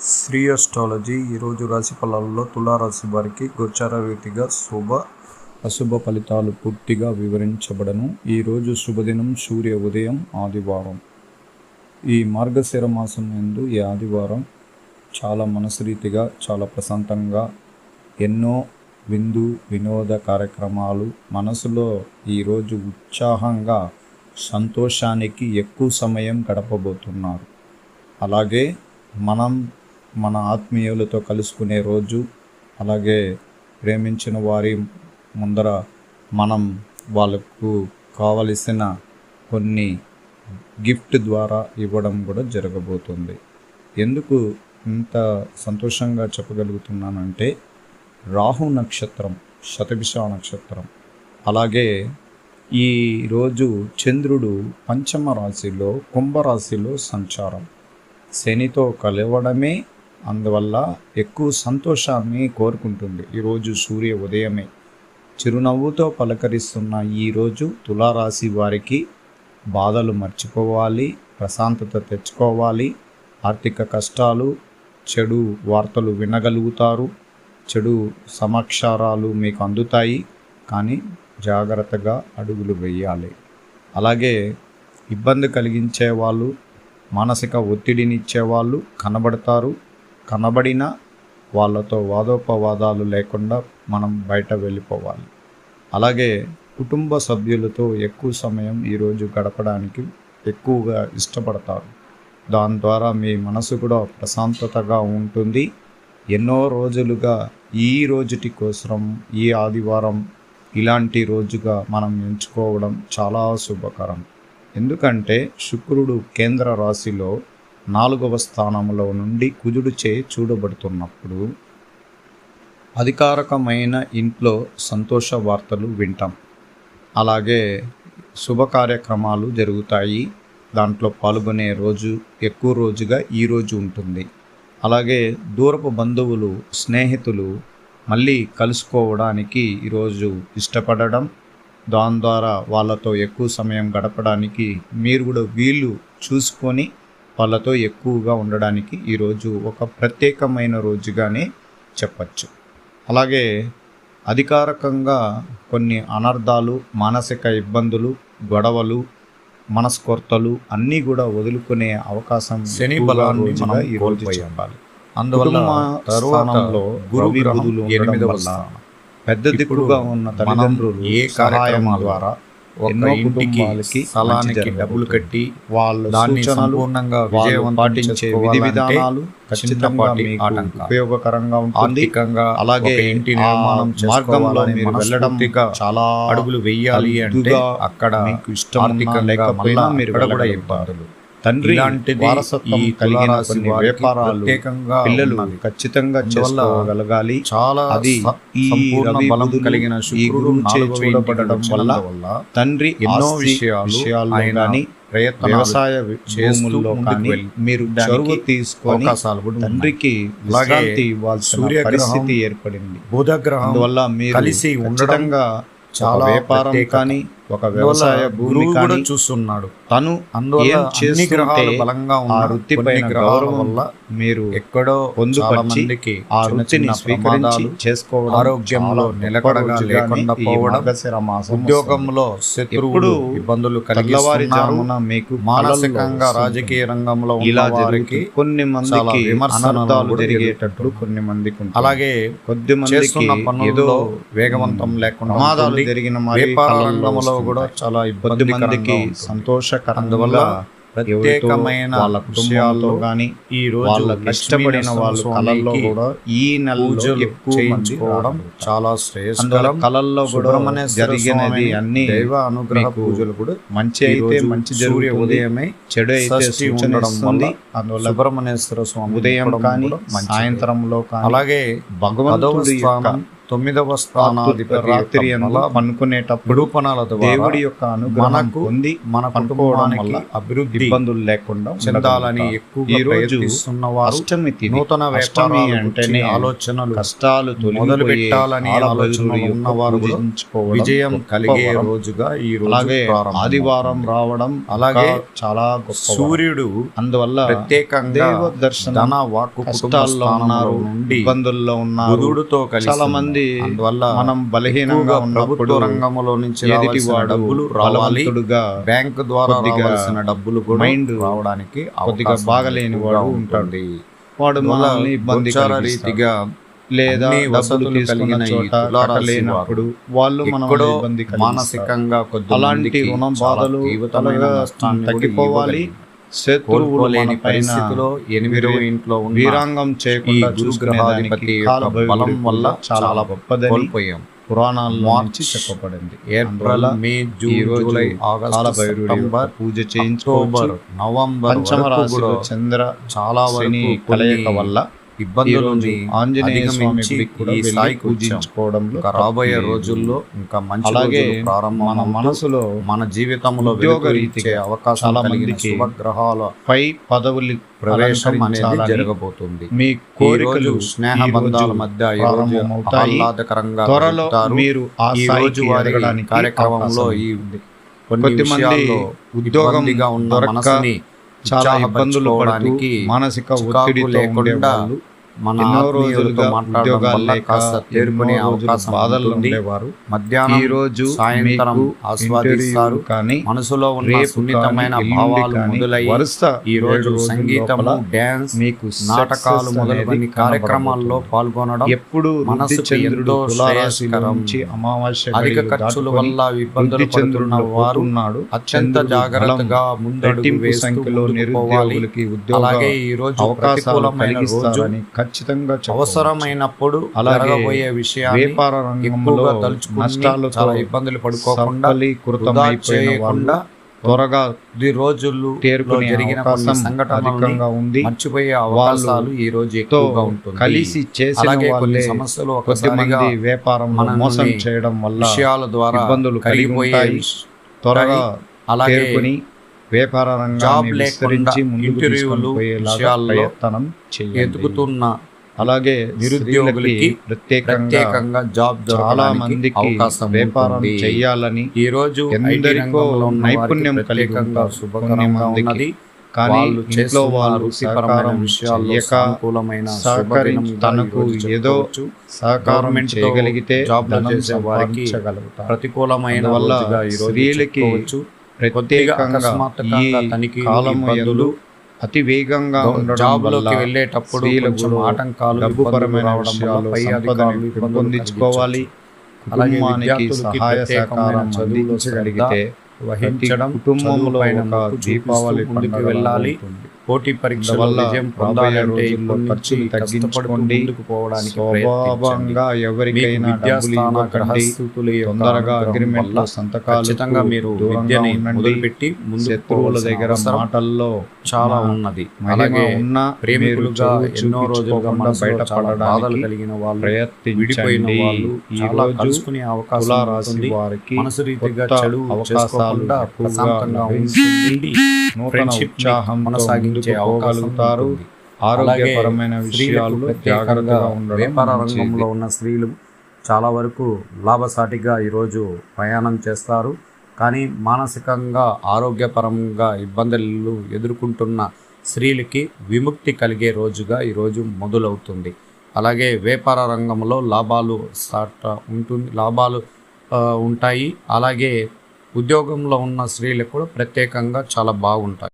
Shri astrology ఈరోజు రాశి ఫలాల్లో తులారాశి వారికి గోచార రీతిగా శుభ అశుభ ఫలితాలు పూర్తిగా వివరించబడను. ఈరోజు శుభదినం సూర్య ఉదయం ఆదివారం. ఈ మార్గశిర మాసం ఎందు ఈ ఆదివారం చాలా మనసురీతిగా చాలా ప్రశాంతంగా ఎన్నో విందు వినోద కార్యక్రమాలు మనసులో ఈరోజు ఉత్సాహంగా సంతోషానికి ఎక్కువ సమయం గడపబోతున్నారు. అలాగే మనం మన ఆత్మీయులతో కలుసుకునే రోజు అలాగే ప్రేమించిన వారి ముందర మనం వాళ్ళకు కావలసిన కొన్ని గిఫ్ట్ ద్వారా ఇవ్వడం కూడా జరగబోతుంది. ఎందుకు ఇంత సంతోషంగా చెప్పగలుగుతున్నానంటే రాహు నక్షత్రం శతభిష నక్షత్రం అలాగే ఈ రోజు చంద్రుడు పంచమ రాశిలో కుంభరాశిలో సంచారం. శనితో కలవడమే అందువల్ల ఎక్కువ సంతోషాన్ని కోరుకుంటుంది. ఈరోజు సూర్య ఉదయమే. చిరునవ్వుతో పలకరిస్తున్న ఈరోజు తులారాశి వారికి బాధలు మర్చిపోవాలి ప్రశాంతత తెచ్చుకోవాలి ఆర్థిక కష్టాలు చెడు వార్తలు వినగలుగుతారు చెడు సమాక్షారాలు మీకు అందుతాయి కానీ జాగ్రత్తగా అడుగులు వేయాలి. అలాగే ఇబ్బంది కలిగించే వాళ్ళు మానసిక ఒత్తిడినిచ్చే వాళ్ళు కనబడతారు కనబడిన వాళ్ళతో వాదోపవాదాలు లేకుండా మనం బయట వెళ్ళిపోవాలి. అలాగే కుటుంబ సభ్యులతో ఎక్కువ సమయం ఈరోజు గడపడానికి ఎక్కువగా ఇష్టపడతారు. దాని ద్వారా మీ మనసు కూడా ప్రశాంతతగా ఉంటుంది. ఎన్నో రోజులుగా ఈ రోజుటి కోసం ఈ ఆదివారం ఇలాంటి రోజుగా మనం ఎంచుకోవడం చాలా శుభకరం. ఎందుకంటే శుక్రుడు కేంద్ర రాశిలో నాలుగవ స్థానంలో నుండి కుజుడుచే చూడబడుతున్నప్పుడు అధికారకమైన ఇంట్లో సంతోష వార్తలు వింటాం. అలాగే శుభ కార్యక్రమాలు జరుగుతాయి. దాంట్లో పాల్గొనే రోజు ఎక్కువ రోజుగా ఈ రోజు ఉంటుంది. అలాగే దూరపు బంధువులు స్నేహితులు మళ్ళీ కలుసుకోవడానికి ఈరోజు ఇష్టపడడం దాని ద్వారా వాళ్ళతో ఎక్కువ సమయం గడపడానికి మీరు కూడా వీళ్ళు చూసుకొని వాళ్ళతో ఎక్కువగా ఉండడానికి ఈరోజు ఒక ప్రత్యేకమైన రోజుగానే చెప్పచ్చు అలాగే అధికారకంగా కొన్ని అనర్థాలు మానసిక ఇబ్బందులు గొడవలు మనస్కొర్తలు అన్నీ కూడా వదులుకునే అవకాశం శని బలాన్ని మనం ఈ రోజు. చెప్పాలి అందువల్ల కుటుంబ తరువాత స్థానంలో గురు రవి గ్రహం బుధులు ఉండడం ఎనిమిదవ వల్ల స్థానం. పెద్ద దిక్కుగా ఉన్న తల్లిదండ్రులు ఏ కార్యక్రమాల ద్వారా ఎన్నో కుటుంబాలకి స్థలానికి డబ్బులు. కట్టి వాళ్ళ దాన్ని సంపూర్ణంగా పాటించే విధి విధానాలు ఖచ్చితంగా. ఉపయోగకరంగా ఉంటుంది ఆర్థికంగా అలాగే ఇంటి నిర్మాణం మార్గంలో మీరు వెళ్ళడం చాలా అడుగులు వెయ్యాలి అంటే అక్కడ మీకు ఇష్టం లేకపోయినా మళ్ళా మీరు కూడా. ఇబ్బందులు తండ్రి ఇలాంటిది ఈ కలిగిన కొన్ని వ్యాపారాలు ప్రత్యేకంగా పిల్లలు. ఖచ్చితంగా చేసుకోగలగాలి చాలా అది ఈ రవి బలం కలిగిన శుక్రుడు చూడబడడం వల్ల తండ్రి ఎన్నో విషయాలు ఆయన కానీ ప్రయత్నాలు వ్యవసాయ భూముల్లో కానీ మీరు చొరవ తీసుకొని. తండ్రికి విశ్రాంతి ఇవ్వాల్సిన పరిస్థితి ఏర్పడింది బుధగ్రహం అందువల్ల మీరు కలిసి ఖచ్చితంగా చాలా వ్యాపారం. కానీ ఒక వ్యవసాయ భూమి కూడా చూస్తున్నాడు తను అందువల్ల గ్రహాలు బలంగా ఉన్న వృత్తి గౌరవం వల్ల మీరు ఎక్కడో పొందుపరిచి మందికి ఆ వృత్తిని స్వీకరించి చేసుకోవడం ఆరోగ్యంలో నిలకడగా లేకుండా పోవడం. ఉద్యోగంలో శత్రువులు ఇబ్బందులు కలిగిస్తున్నారు మీకు మానసికంగా రాజకీయ రంగంలో ఇలా జరుగుతుంది కొన్ని మందికి విమర్శనాలు జరిగేటట్లు కొన్ని మందికి. అలాగే కొద్ది ఏదో పనుల్లో వేగవంతం లేకుండా ప్రమాదాలు. జరిగిన మరి వ్యాపార రంగంలో. కూడా చాలా ఇబ్బందికరంగా మందికి. సంతోషకరంగా అందువల్ల ప్రత్యేకమైన వాళ్ళ విషయాల్లో కుటుంబాల్లో కానీ ఈ రోజు ఇష్టపడిన వాళ్ళు కళల్లో కూడా ఈ నెలలో పూజలు ఎక్కువ చేయించుకోవడం. చాలా శ్రేయస్కరం కళల్లో కూడా జరిగినది అన్ని దైవ అనుగ్రహ పూజలు కూడా మంచి అయితే మంచి సూర్య ఉదయమే చెడు అయితే ఉండడం వల్ల అందువల్ల సుబ్రహ్మణ్యేశ్వర స్వామి ఉదయం కానీ. సాయంత్రంలో కానీ అలాగే భగవంతుడి తొమ్మిదవ స్థానాధిపతి రాత్రి పనుకునేటప్పుడు నిరూపణల ద్వారా దేవుడి యొక్క అనుగ్రహం పొంది మన పనుకోవడం కుటుంబానికి వల్ల అభివృద్ధి ఇబ్బందులు లేకుండా చెందాలని. ఎక్కువగా ఈ రోజు అష్టమి నూతన అష్టమి అంటేనే ఆలోచనలు కష్టాలు మొదలు పెట్టాలని ఆలోచనలు ఉన్నవారు విజయం కలిగే. రోజుగా ఈ రోజు అలాగే. ఆదివారం రావడం అలాగే చాలా గొప్ప. సూర్యుడు అందువల్ల ప్రత్యేకంగా దేవ దర్శనం ధన వాక్కు కష్టాల్లో ఉన్నారు నుండి ఇబ్బందుల్లో ఉన్నారు బుధుడితో కలిసి చాలా మంది అందువల్ల మనం బలహీనంగా ఉన్నప్పుడు ప్రభుత్వ రంగంలో నుంచి ఎదుటి డబ్బులు రావాలి బ్యాంక్ ద్వారా రావాల్సిన డబ్బులు కూడా మైండ్ రావడానికి కొద్దిగా బాగలేని వాడు. ఉంటుంది. వాడు మనల్ని ఇబ్బంది. రీతిగా లేదా డబ్బులు కలిగిన చోట కట్టలేనప్పుడు వాళ్ళు మనం ఇబ్బంది. మానసికంగా కొద్ది అలాంటి రుణం బాధలు తగ్గిపోవాలి కోల్పోలేని పరిస్థితిలో ఎనిమిదవ వీరి- ఇంట్లో వీరాంగం చేయకుండా చూసుకునేదానికి బలం వల్ల చాలా గొప్పదని కోల్పోయాం. పురాణాల్లో మార్చ్, చెప్పబడింది. April May June July August September పూజ చేయించుకోవచ్చు. నవంబర్ పంచమ రాశిలో చంద్ర చాలా వరకు కలయిక వల్ల ఈ ఇబ్బందులు రోజు ఆంజనేయ స్వామి అధిగమించి గుడికి కూడా ఈ వెళ్ళి స్థాయికి వచ్చాం. పూజించుకోవడంలో ఇంకా రాబోయే. రోజుల్లో ఇంకా మంచి అలాగే ప్రారంభం మనసులో మన జీవితంలో రీతిగా అవకాశం చాలా కలిగిన మందికి శుభగ్రహాల పై పదవులు ప్రవేశం అనేది జరగబోతుంది మీ కోరికలు స్నేహ బంధాల మధ్య. ఆహ్లాదకరంగా త్వరలో. మీరు ఈ రోజు వారి కార్యక్రమంలో ఈ ఉంది. కొన్ని కొద్దిమంది విషయాల్లో ఉద్యోగం ఇబ్బందిగా ఉన్న మనసుని చాలా ఇబ్బందులు ఉత్సాహపరచుకోవడానికి మానసిక చికాకు ఒత్తిడితో లేకుండా మన రోజులుగా మాట్లాడడం వల్ల కాస్త తేరుకునే అవకాశం ఉండేవారు. మధ్యాహ్నం ఈ రోజు సాయంత్రం ఆస్వాదిస్తారు. కానీ మనసులో ఉన్న సున్నితమైన భావాలు మొదలై వరుస ఈ రోజు సంగీతము డ్యాన్స్ మీకు నాటకాలు అనేది కార్యక్రమాల్లో. పాల్గొనడం ఎప్పుడు వృద్ధి చంద్రుడు. నుంచి అమావాస్య అధిక ఖర్చుల వల్ల ఇబ్బందులు పడుతున్న వారు పోతున్నాడు. అత్యంత జాగ్రత్తగా ముందడుగు వేస్తూ సంఖ్యలో నిరుద్యోగులకి ఉద్యోగ అలాగే ఈ రోజు అవకాశాలు కలిగిస్తారని ఖచ్చితంగా. అవసరమైనప్పుడు అలాగే విషయాన్ని వ్యాపార రంగంలో నష్టాలతో చాలా ఇబ్బందులు పడుకోకుండా చేయకుండా త్వరగా ఈ రోజుల్లో జరిగిన కొన్ని అవకాశం సంఘటనలు అధికంగా ఉంది మర్చిపోయే అవకాశాలు ఈ రోజు ఎక్కువగా ఉంటుంది కలిసి చేసిన అలాగే కొన్ని సమస్యలు ఒకసారిగా మనల్ని మోసం చేయడం వల్ల విషయాల ద్వారా ఇబ్బందులు కలిగి కరిగిపోయే ఉంటాయి. త్వరగా అలాగే వ్యాపార రంగాన్ని విస్తరించి ముందుకు తీసుకొని పోయేలాగా ప్రయత్నం ఎదుగుతున్న అలాగే నిరుద్యోగులకి ప్రత్యేకంగా జాబ్ చాలా మందికి అవకాశం వ్యాపారం. చేయాలని ఈ రోజు ఎందరికో నైపుణ్యం కలిగి ఉన్నది. కానీ వాళ్ళు ఇంట్లో వాళ్ళు సహకారం చేయక సానుకూలమైన సహకరి శుభదినంగా తనకు ఏదో. సహకారం చేయగలిగితే ప్రతికూలమైన రోజుగా ఈ స్త్రీలకి ప్రత్యేకంగా ఈ కాలము అతి వేగంగా జాబ్లోకి వెళ్ళేటప్పుడు కొంచెం ఆటంకాలు డబ్బుపరమైన పై అధికారులు ఇబ్బందులు పెంపొందించుకోవాలి అలాగే కుటుంబానికి విద్యార్థులకి సహాయ ప్రత్యేకమైన సహకారం చదువులో అందించగలిగితే వహించడం కుటుంబంలో దీపావళి ముందుకు వెళ్ళాలి. పోటీ పరీక్షల అందువల్ల విజయం పొందాలంటే ఖర్చులు తగ్గించుకోండి. స్వభావంగా ఎవరికైనా తొందరగా అగ్రిమెంట్ వల్ల సంతకాలు మీరు విద్యని మొదలుపెట్టి శత్రువుల దగ్గర మాటల్లో చాలా ఉన్నది. అలాగే ఉన్న ప్రేమికులుగా ఎన్నో రోజులుగా బాధలు బయటపడడానికి కలిగిన వాళ్ళు విడిపోయిన ప్రయత్నించండి వాళ్ళు ఈ రోజు అవకాశం ఉంటుంది. వారికి మనసు రీతిగా చెడు అవకాశాలు ప్రశాంతంగా నూతన కొనసాగించే ముందుకు పోగలుగుతారు. ఆరోగ్యపరమైన విషయాల్లో ప్రత్యేకంగా జాగ్రత్తగా ఉండడం వ్యాపార. రంగంలో ఉన్న స్త్రీలు చాలా వరకు లాభసాటిగా ఈరోజు ప్రయాణం చేస్తారు. కానీ మానసికంగా ఆరోగ్యపరంగా ఇబ్బందులు ఎదుర్కొంటున్న స్త్రీలకి విముక్తి కలిగే రోజుగా ఈరోజు మొదలవుతుంది. అలాగే వ్యాపార రంగంలో లాభాలు స్టార్ట్ ఉంటుంది లాభాలు ఉంటాయి. అలాగే ఉద్యోగంలో ఉన్న స్త్రీలకు కూడా ప్రత్యేకంగా చాలా బాగుంటాయి.